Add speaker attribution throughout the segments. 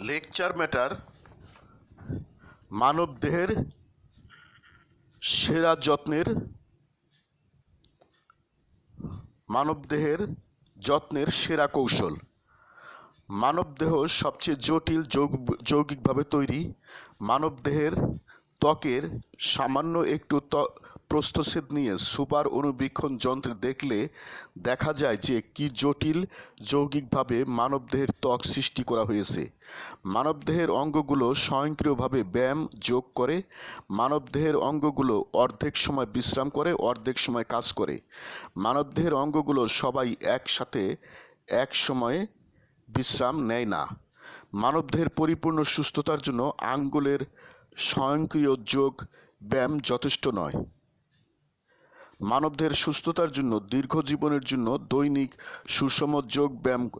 Speaker 1: Lecture matter মানবদেহের সেরা যত্নের মানবদেহের যত্নের সেরা কৌশল। মানবদেহ সবচেয়ে জটিল যৌগ যৌগিকভাবে তৈরি। মানবদেহের ত্বকের সামান্য একটু প্রস্থচ্ছেদ নিয়ে সুপার অণুবীক্ষণ যন্ত্রে দেখলে দেখা যায় যে কি জটিল যৌগিকভাবে মানবদেহের ত্বক সৃষ্টি করা হয়েছে। মানবদেহের অঙ্গগুলো স্বয়ংক্রিয়ভাবে ব্যায়াম যোগ করে, মানবদেহের অঙ্গগুলো অর্ধেক সময় বিশ্রাম করে, অর্ধেক সময় কাজ করে। মানবদেহের অঙ্গগুলো সবাই একসাথে এক সময়ে বিশ্রাম নেয় না। মানবদেহের পরিপূর্ণ সুস্থতার জন্য আঙ্গুলের স্বয়ংক্রিয় যোগ ব্যায়াম যথেষ্ট নয়। মানবদেহের সুস্থতার জন্য, দীর্ঘ জীবনের জন্য দৈনিক সুষম যোগ ব্যায়াম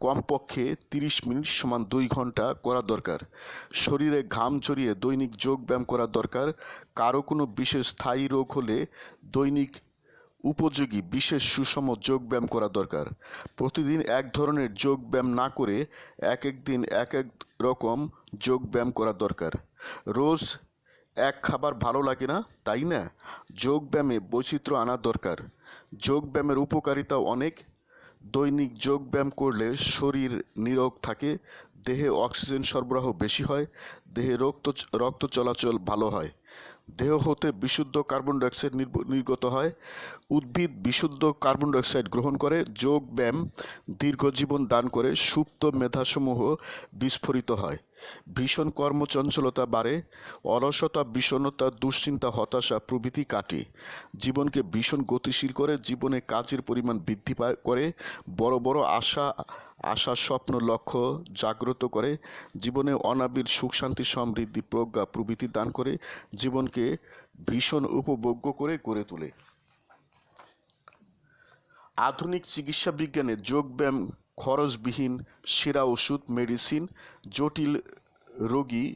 Speaker 1: কমপক্ষে তিরিশ মিনিট সমান দুই ঘণ্টা করা দরকার। শরীরে ঘাম ঝরিয়ে দৈনিক যোগ ব্যায়াম করা দরকার। কারও কোনো বিশেষ স্থায়ী রোগ হলে দৈনিক উপযোগী বিশেষ সুষম যোগ ব্যায়াম করা দরকার। প্রতিদিন এক ধরনের যোগ ব্যায়াম না করে এক এক দিন এক এক রকম যোগ ব্যায়াম করা দরকার। রোজ এক খাবার ভালো লাগে না, তাই না? যোগব্যায়ামে বৈচিত্র্য আনা দরকার। যোগব্যায়ামের উপকারিতা অনেক। দৈনিক যোগব্যায়াম করলে শরীর নিরোগ থাকে, দেহে অক্সিজেন সরবরাহ বেশি হয়, দেহে রক্ত রক্ত চলাচল ভালো হয়। দেহ হতে বিশুদ্ধ কার্বন ডাইঅক্সাইড নির্গত হয়। উদ্ভিদ বিশুদ্ধ কার্বন ডাইঅক্সাইড গ্রহণ করে, যোগ ব্যায়াম দীর্ঘ জীবন দান করে সুপ্ত মেধাসমূহ বিস্ফোরিত হয়। ভীষণ কর্মচঞ্চলতা বাড়ে, অলসতা, বিষণ্ণতা, দুশ্চিন্তা, হতাশা প্রভৃতি কাটে। জীবনকে ভীষণ গতিশীল করে, জীবনে কাজের পরিমাণ বৃদ্ধি করে। বড় বড় আশা আশা স্বপ্ন লক্ষ্য জাগ্রত করে, জীবনে অনাবিল সুখ, শান্তি, সমৃদ্ধি, প্রজ্ঞা, প্রভৃতি দান করে, জীবনকে ভীষণ উপভোগ্য করে গড়ে তোলে। আধুনিক চিকিৎসা বিজ্ঞানে যোগব্যায়াম খরচবিহীন সেরা ওষুধ, মেডিসিন, জটিল রোগী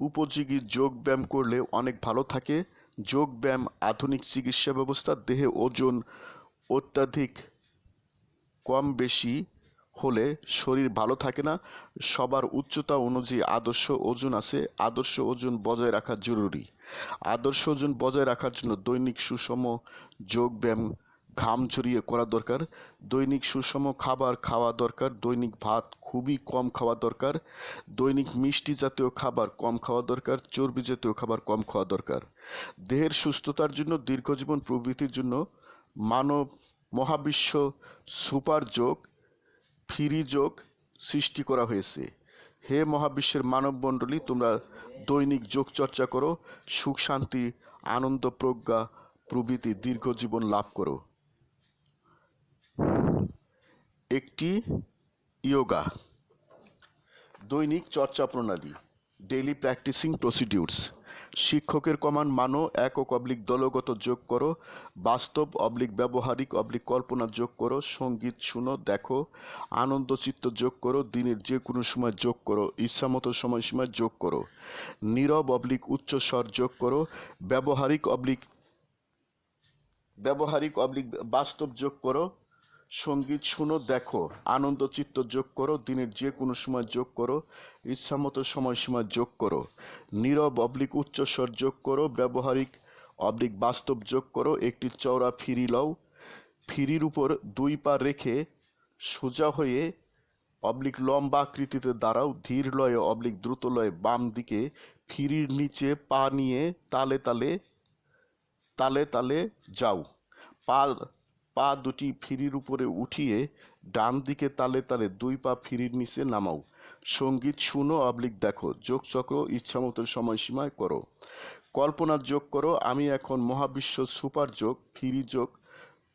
Speaker 1: উপযোগী যোগব্যায়াম করলে অনেক ভালো থাকে। যোগব্যায়াম, আধুনিক চিকিৎসা ব্যবস্থা, দেহে ওজন অত্যাধিক কম বেশি হলে শরীর ভালো থাকে না, সবার উচ্চতা অনুযায়ী আদর্শ ওজন আছে। আদর্শ ওজন বজায় রাখা জরুরি। আদর্শ ওজন বজায় রাখার জন্য দৈনিক সুষম যোগ ব্যায়াম, ঘাম ঝরিয়ে করা দরকার। দৈনিক সুষম খাবার খাওয়া দরকার। দৈনিক ভাত খুবই কম খাওয়া দরকার। দৈনিক মিষ্টি জাতীয় খাবার কম খাওয়া দরকার। চর্বি জাতীয় খাবার কম খাওয়া দরকার। দেহের সুস্থতার জন্য দীর্ঘজীবন প্রবৃত্তির জন্য মানব মহাবিশ্ব সুপার যোগ ফ্রি যোগ সৃষ্টি করা হয়েছে। হে মহাবিশ্বের মানবমণ্ডলী, তোমরা দৈনিক যোগ চর্চা করো, সুখ, শান্তি, আনন্দ, প্রজ্ঞা, প্রভৃতি দীর্ঘ জীবন লাভ করো। একটি ইয়োগা, দৈনিক চর্চা প্রণালী ডেইলি প্র্যাকটিসিং প্রসিডিউরস শিক্ষকের কমান্ড মানো একক অবলিক দলগত যোগ করো, বাস্তব অবলিক ব্যবহারিক অবলিক কল্পনা যোগ করো, সংগীত শুনো, দেখো, আনন্দ চিত্ত যোগ করো, দিনের যে কোনো সময় যোগ করো, ইচ্ছামতো সময়সীমায় যোগ করো, নীরব অবলিক উচ্চ স্বর যোগ করো, ব্যবহারিক অবলিক ব্যবহারিক অবলিক বাস্তব যোগ করো সংগীত শুনো, দেখো। আনন্দ, চিত্ত যোগ করো, দিনের যে কোনো সময় যোগ করো, ইচ্ছামতো সময়সীমা যোগ করো। নীরব, অবলিক উচ্চস্বর যোগ করো, ব্যবহারিক, অবলিক, বাস্তব যোগ করো। একটি চওড়া ফিরি লও। ফিরির উপর দুই পা রেখে সোজা হয়ে অবলিক লম্বা আকৃতিতে দাঁড়াও। ধীর লয়ে অবলিক দ্রুত লয়ে বাম দিকে ফিরির নিচে পা নিয়ে তালে তালে তালে তালে যাও। পা পা দুটি ফিরির উপরে উঠিয়ে ডান দিকে তালে তালে দুই পা ফিরির নিচে নামাও। সংগীত শুনো, অবলিক দেখো যোগচক্র ইচ্ছামতো সময়সীমায় করো। কল্পনা যোগ করো, আমি এখন মহাবিশ্ব সুপার যোগ, ফিরি যোগ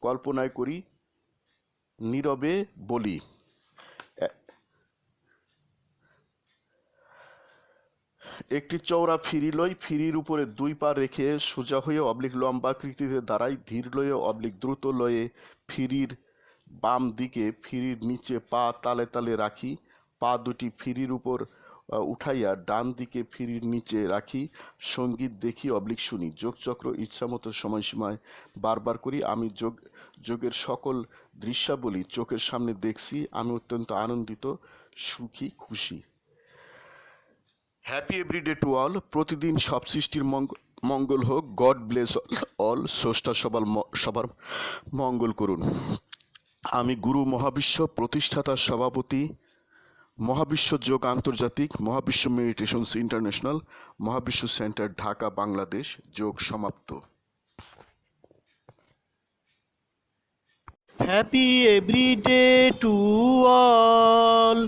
Speaker 1: কল্পনায় করি, নীরবে বলি। একটি চওড়া ফিরি লই ফিরির উপরে দুই পা রেখে সোজা হয়ে অবলিক লম্বাকৃতিতে দাঁড়াই, ধীর লয়ে অবলিক দ্রুত লয়ে ফিরির বাম দিকে ফিরির নিচে পা তালে তালে রাখি, পা দুটি ফিরির উপর উঠাইয়া ডান দিকে ফিরির নিচে রাখি, সংগীত দেখি, অবলিক শুনি যোগচক্র ইচ্ছামতো সময়সীমায় বারবার করি, আমি যোগ, যোগের সকল দৃশ্যাবলী চোখের সামনে দেখছি, আমি অত্যন্ত আনন্দিত, সুখী, খুশি। হ্যাপি এভরিডে টু অল প্রতিদিন সব সৃষ্টির মঙ্গ- মঙ্গল হোক। গড ব্লেস অল স্রষ্টা সবার সবার মঙ্গল করুন। আমি গুরু মহাবিশ্ব, প্রতিষ্ঠাতা, সভাপতি, মহাবিশ্ব যোগ আন্তর্জাতিক, Mahabishwa Meditations International, Mahabishwa Centre Dhaka, Bangladesh. যোগ সমাপ্ত।
Speaker 2: Happy every day to all